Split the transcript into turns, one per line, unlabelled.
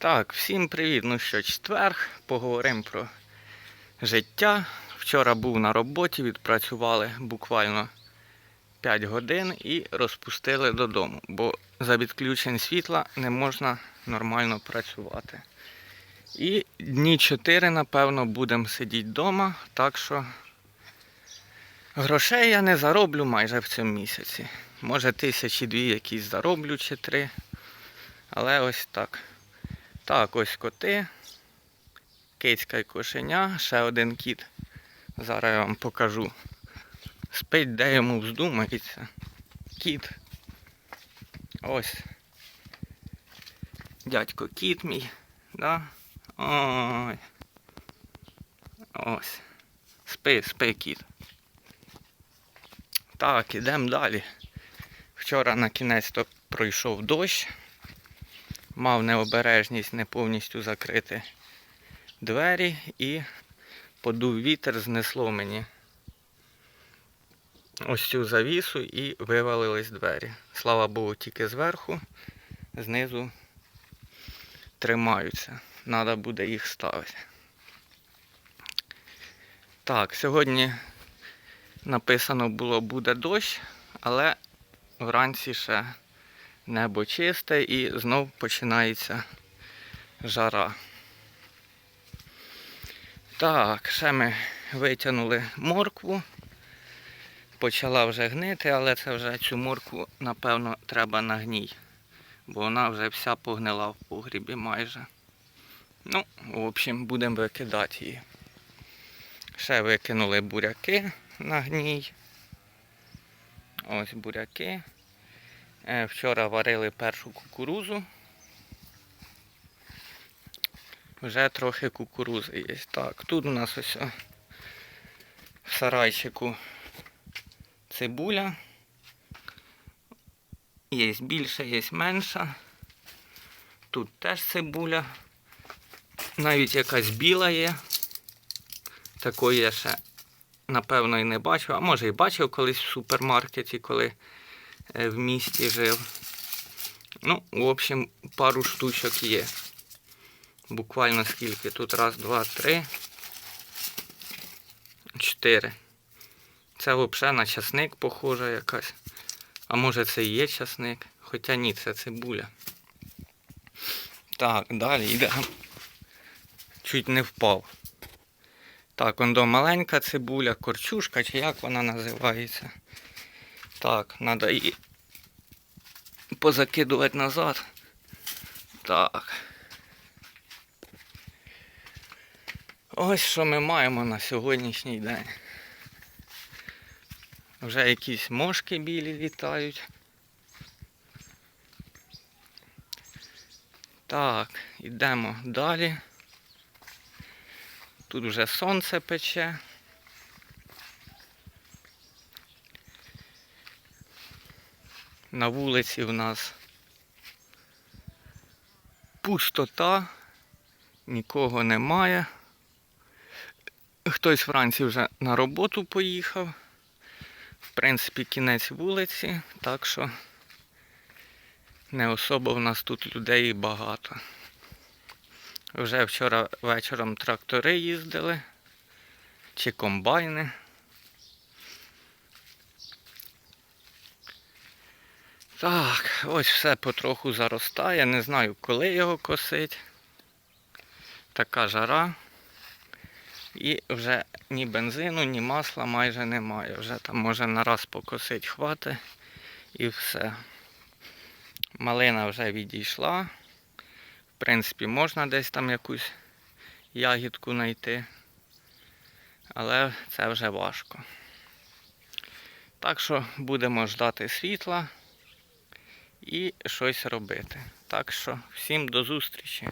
Так, всім привіт. Ну що, четверг, поговоримо про життя. Вчора був на роботі, відпрацювали буквально 5 годин і розпустили додому, бо за відключень світла не можна нормально працювати. І дні 4, напевно, будемо сидіти вдома, так що грошей я не зароблю майже в цьому місяці. Може тисячі дві якісь зароблю чи три. Але ось так. Так, ось коти. Кицька і кошеня, ще один кіт. Зараз я вам покажу. Спить, де йому вздумається. Кіт. Ось. Дядько кіт мій. Да? Ой. Ось. Спи, спи, кіт. Так, ідемо далі. Вчора на кінець то пройшов дощ мав необережність не повністю закрити двері і подув вітер, знесло мені ось цю завісу і вивалились двері. Слава Богу, тільки зверху, знизу тримаються. Треба буде їх ставити. Так, сьогодні написано було буде дощ, але вранці ще небо чисте і знов починається жара. Так, ще ми витягнули моркву. Почала вже гнити, але це вже цю моркву, напевно, треба на гній, бо вона вже вся погнила в погрібі майже. Ну, в общем, будемо викидати її. Ще викинули буряки на гній. Ось буряки. Е, Вчора варили першу кукурузу. Вже трохи кукурузи є. Так, тут у нас ось в сарайчику цибуля. Є більша, є менша. Тут теж цибуля. Навіть якась біла є. Такої я ще, напевно, і не бачив. А може і бачив колись в супермаркеті, коли в місті жив. Ну, в общем, пару штучок є. Буквально скільки? Тут раз, два, три, чотири. Це взагалі на часник похожа якась. А може це і є часник? Хоча ні, це цибуля. Так, далі йдемо. Чуть не впав. Так, он до маленька цибуля, корчушка, чи як вона називається. Так, треба її позакидувати назад. Так. Ось що ми маємо на сьогоднішній день. Вже якісь мошки білі літають. Так, йдемо далі. Тут вже сонце пече. На вулиці в нас пустота, нікого немає. Хтось вранці вже на роботу поїхав. В принципі, кінець вулиці, так що не особо в нас тут людей багато. Вже вчора вечором трактори їздили чи комбайни. Так, ось все потроху заростає. Не знаю, коли його косить. Така жара. І вже ні бензину, ні масла майже немає. Вже там може на раз покосить хвати і все. Малина вже відійшла. В принципі, можна десь там якусь ягідку знайти. Але це вже важко. Так що будемо ждати світла і щось робити. Так що всім до зустрічі.